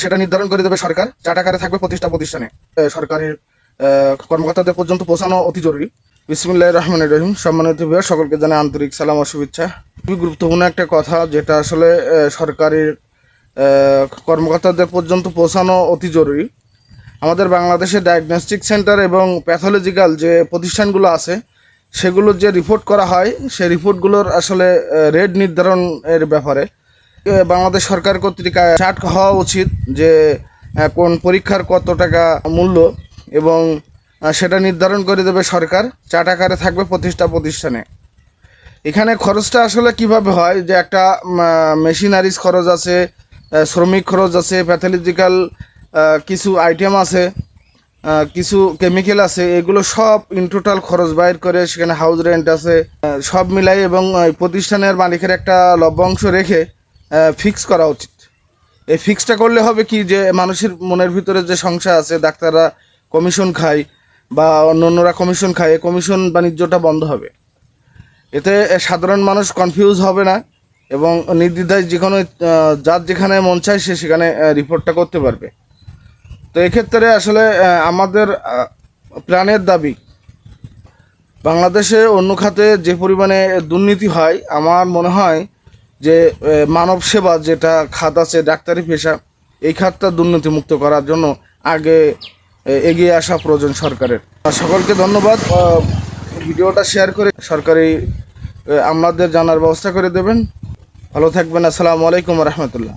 সেটা নির্ধারণ করে দেবে সরকার। যা টাকারে থাকবে প্রতিষ্ঠা প্রতিষ্ঠানে। সরকারের কর্মকর্তাদের পর্যন্ত পৌঁছানো অতি জরুরি। বিসমুল্লাহ রহমান রহিম। সম্মানিত বিভাগ সকলকে জানাই আন্তরিক সালাম ও শুভেচ্ছা। খুবই গুরুত্বপূর্ণ একটা কথা, যেটা আসলে সরকারের কর্মকর্তাদের পর্যন্ত পৌঁছানো অতি জরুরি। আমাদের বাংলাদেশে ডায়াগনস্টিক সেন্টার এবং প্যাথোলজিক্যাল যে প্রতিষ্ঠানগুলো আছে, সেগুলোর যে রিপোর্ট করা হয়, সেই রিপোর্টগুলোর আসলে রেট নির্ধারণের ব্যাপারে বাংলাদেশ সরকার কর্তৃক চার্ট হওয়া উচিত যে কোন পরীক্ষার কত টাকা মূল্য এবং সেটা নির্ধারণ করে দেবে সরকার। চার্ট আকারে থাকবে প্রতিষ্ঠা প্রতিষ্ঠানে। এখানে খরচটা আসলে কীভাবে হয়? যে একটা মেশিনারিজ খরচ আছে শ্রমিক খরচ আছে, প্যাথোলজিক্যাল কিছু আইটেম আছে কিছু কেমিক্যাল আছে, এগুলো সব ইন টোটাল খরচ বাইর করে সেখানে হাউস রেন্ট আছে সব মিলাই এবং প্রতিষ্ঠানের মালিকের একটা লভ্যাংশ রেখে ফিক্স করা উচিত। এই ফিক্সটা করলে হবে কি যে মানুষের মনের ভিতরে যে সংশয় আছে, ডাক্তাররা কমিশন খায় বা অন্য অন্যরা কমিশন খায় কমিশন বাণিজ্যটা বন্ধ হবে। এতে সাধারণ মানুষ কনফিউজ হবে না এবং নির্দ্বিধায় যে কোনো যার যেখানে মন চায় সে সেখানে রিপোর্টটা করতে পারবে। তো এক্ষেত্রে আসলে আমাদের প্রাণের দাবি, বাংলাদেশে অন্য খাতে যে পরিমাণে দুর্নীতি হয়, আমার মনে হয় যে মানব সেবা যেটা খাত আছে, ডাক্তারি পেশা, এই খাতটা দুর্নীতিমুক্ত করার জন্য আগে এগিয়ে আসা প্রয়োজন সরকারের। সকলকে ধন্যবাদ। ভিডিওটা শেয়ার করে সরকারি আমাদের জানার ব্যবস্থা করে দেবেন। ভালো থাকবেন। আসসালামু আলাইকুম রহমতুল্লাহ।